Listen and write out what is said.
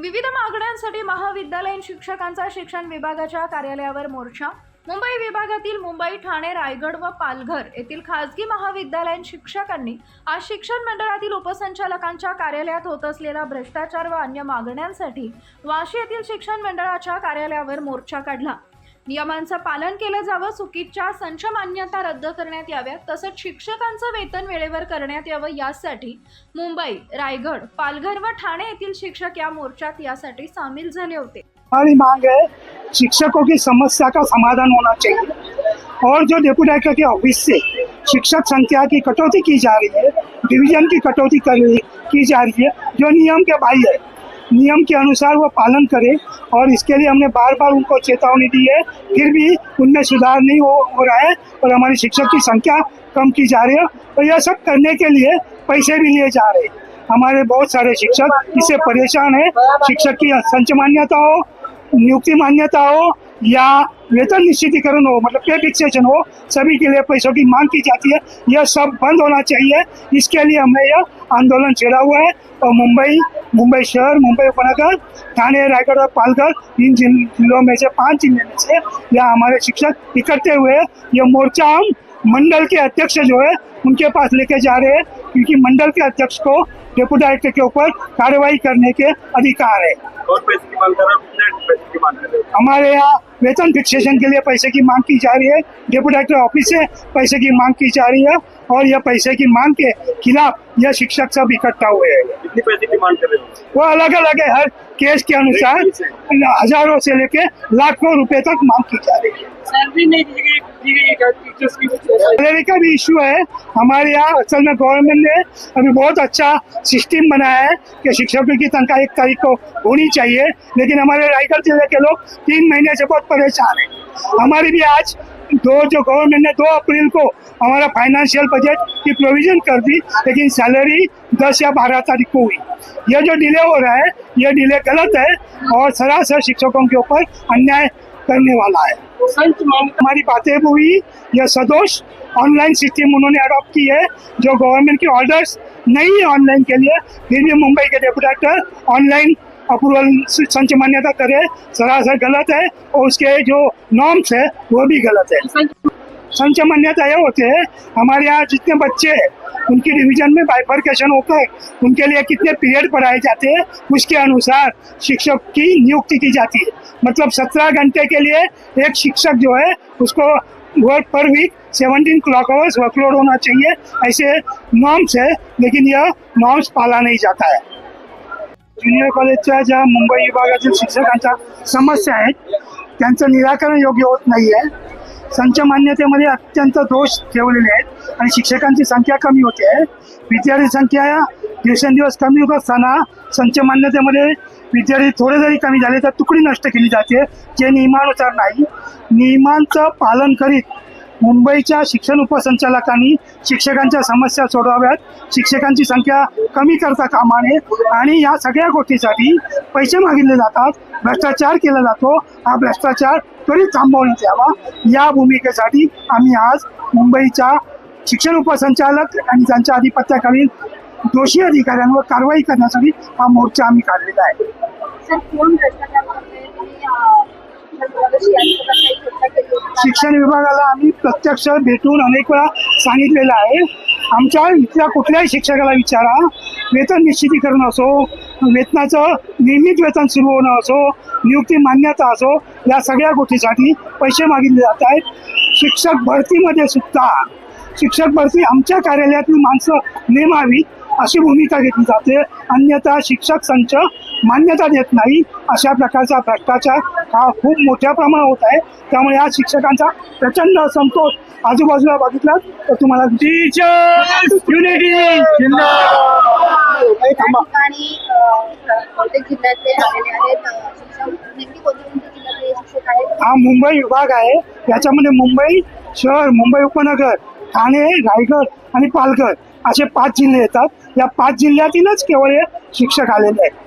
विविध मागण्यांसाठी महाविद्यालयीन शिक्षकांचा शिक्षण विभागाच्या कार्यालयावर मोर्चा. मुंबई विभागातील मुंबई ठाणे रायगड व पालघर येथील खासगी महाविद्यालयीन शिक्षकांनी आज शिक्षण मंडळातील उपसंचालकांच्या कार्यालयात होत असलेला भ्रष्टाचार व अन्य मागण्यांसाठी वाशी येथील शिक्षण मंडळाच्या कार्यालयावर मोर्चा काढला. नियमांचं पालन केलं जावं चुकीच्या संच मान्यता रद्द करण्यात याव्यात तसंच शिक्षकांचं वेतन वेळेवर करण्यात यावं यासाठी मुंबई रायगड पालघर व ठाणे येथील शिक्षक या मोर्चात यासाठी सामील झाले होते. हमारी मांग है शिक्षकों की समस्या का समाधान होना चाहिए? और जो डेप्यूटी डायरेक्टर के ऑफिस से शिक्षक संख्या की कटौती की जा रही है डिवीजन की कटौती कर की जा रही है जो नियम के बाह्य है नियम के अनुसार वो पालन करे और इसके लिए हमने बार बार उनको चेतावनी दी है। फिर भी उनमें सुधार नहीं हो, हो रहा है और हमारी शिक्षक की संख्या कम की जा रही है और यह सब करने के लिए पैसे भी लिए जा रहे हैं। हमारे बहुत सारे शिक्षक इससे परेशान है। शिक्षक की संच मान्यता हो नियुक्ति मान्यता हो या वेतन निश्चितीकरण हो मतलब पे फिक्सेशन हो सभी के लिए पैसों की मांग की जाती है। यह सब बंद होना चाहिए। इसके लिए हमने यह आंदोलन छेड़ा हुआ है और मुंबई मुंबई शहर मुंबई उपनगर ठाणे रायगढ़ और पालघर इन जिलों में से पाँच ज़िले में से यहाँ हमारे शिक्षक इकट्ठे हुए यह मोर्चा हम मंडल के अध्यक्ष जो है उनके पास लेके जा रहे हैं क्योंकि मंडल के अध्यक्ष को डेप्यूटी डायरेक्टर के ऊपर कार्रवाई करने के अधिकार हो। हमारे यहाँ वेतन फिक्सेशन के लिए पैसे की मांग की जा रही है। डेप्यूटी डायरेक्टर ऑफ़िस से पैसे की मांग की जा रही है और यह पैसे की मांग के खिलाफ यह शिक्षक सब इकट्ठा हुए हैं। कितनी पैसे की मांग कर रहे हो? वो अलग अलग है हर केस के अनुसार हज़ारों से लेके लाखों रुपए तक मांग की जा रही है। सैलरी का भी इशू है। हमारे यहाँ असल में गवर्नमेंट ने अभी बहुत अच्छा सिस्टम बनाया है कि शिक्षकों की तनख्वाह एक तारीख को होनी चाहिए लेकिन हमारे रायगढ़ ज़िले के लोग तीन महीने से बहुत परेशान हैं। हमारी भी आज दो जो गवर्नमेंट ने दो अप्रैल को हमारा फाइनेंशियल बजट की प्रोविज़न कर दी लेकिन सैलरी दस या बारह तारीख को हुई। यह जो डिले हो रहा है यह डिले गलत है और सरासर शिक्षकों के ऊपर अन्याय करने वाला है। हमारी बातें हुई यह सदोष ऑनलाइन सिस्टम उन्होंने अडॉप्ट की है जो गवर्नमेंट की ऑर्डर्स नहीं है ऑनलाइन के लिए। फिर भी मुंबई के डेप्यूटेटर ऑनलाइन अप्रूवल संच मान्यता करे, सरासर गलत है, और उसके जो नॉर्म्स है, वो भी गलत है। संच मान्यता ये होते हैं, हमारे यहाँ जितने बच्चे हैं, उनकी डिवीज़न में बाइफर्केशन होकर उनके लिए कितने पीरियड पढ़ाए जाते हैं, उसके अनुसार शिक्षक की नियुक्ति की जाती है। मतलब सत्रह घंटे के लिए एक शिक्षक जो है, उसको work per week seventeen clock hours workload होना चाहिए, ऐसे नॉर्म्स है, लेकिन यह नॉर्म्स पाला नहीं जाता है। ज्युनियर कॉलेजच्या ज्या मुंबई विभागातील शिक्षकांच्या समस्या आहेत त्यांचं निराकरण योग्य होत नाही आहे संच मान्यतेमध्ये अत्यंत दोष ठेवलेले आहेत आणि शिक्षकांची संख्या कमी होते. आहे विद्यार्थी संख्या दिवसेंदिवस कमी होत असताना संच मान्यतेमध्ये विद्यार्थी थोडे जरी कमी झाले तर तुकडी नष्ट केली जाते जे नियमानुसार नाही. नियमांचं पालन करीत मुंबईच्या शिक्षण उपसंचालकांनी शिक्षकांच्या समस्या सोडवाव्यात. शिक्षकांची संख्या कमी करता कामा नये आणि या सगळ्या गोष्टीसाठी पैसे मागितले जातात. भ्रष्टाचार केला जातो. हा भ्रष्टाचार त्वरित थांबवण्यात यावा. या भूमिकेसाठी आम्ही आज मुंबईच्या शिक्षण उपसंचालक आणि त्यांच्या आधिपत्याखालील दोषी अधिकाऱ्यांवर कारवाई करण्यासाठी हा मोर्चा आम्ही काढलेला आहे. शिक्षण शिक्षण विभागाला आम्ही प्रत्यक्ष भेटून अनेक वेळा सांगितलेलं आहे. आमच्या इथल्या कुठल्याही शिक्षकाला विचारा. वेतन निश्चितीकरण असो वेतनाचं नियमित वेतन सुरू होणं असो नियुक्ती मान्यता असो या सगळ्या गोष्टीसाठी पैसे मागितले जात आहेत. शिक्षक भरतीमध्ये सुद्धा शिक्षक भरती आमच्या कार्यालयातील माणसं नेमावीत अशी भूमिका घेतली जाते. अन्यथा शिक्षक संच मान्यता देत नाही. अशा प्रकारचा भ्रष्टाचार हा खूप मोठ्या प्रमाणात होत आहे. त्यामुळे या शिक्षकांचा प्रचंड असंतोष आजूबाजूला बघितला तर तुम्हाला हा मुंबई विभाग आहे. याच्यामध्ये मुंबई शहर मुंबई उपनगर ठाणे रायगड आणि पालघर. असे पाच जिल्हे येतात. या पाच जिल्ह्यातीलच केवळ हे शिक्षक आलेले आहेत.